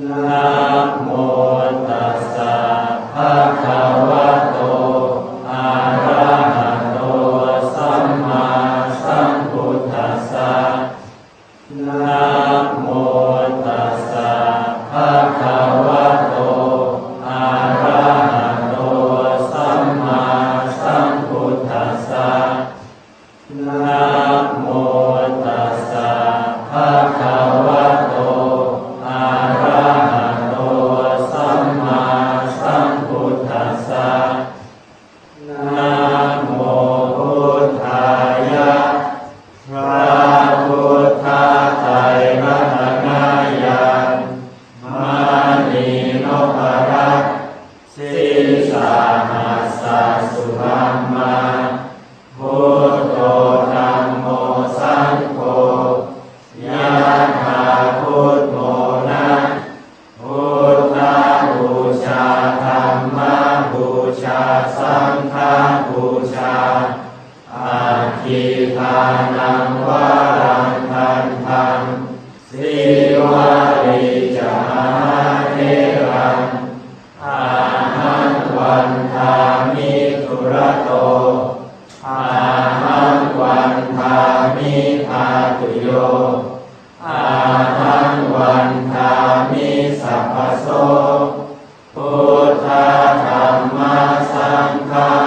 นะโมตัสสะภะคะวะโตอะระหะโตสัมมาสัมพุทธัสสะนะโมตัสสะภะคะวะโตอะระหะโตสัมมาสัมพุทธัสสะนะโม รรัตนายานมานีนพรัตสิสาหัสสะสุรัมมาพุทโธธัมโมสังโฆยะถาพุทโมนะพุทธบูชาธรรมบูชาสังฆบูชาอาคิทานัง ทามิทุระโตอาหังวันทามิทาตุโยอาหังวันทามิสัพพโสพุทธธรรมสังฆา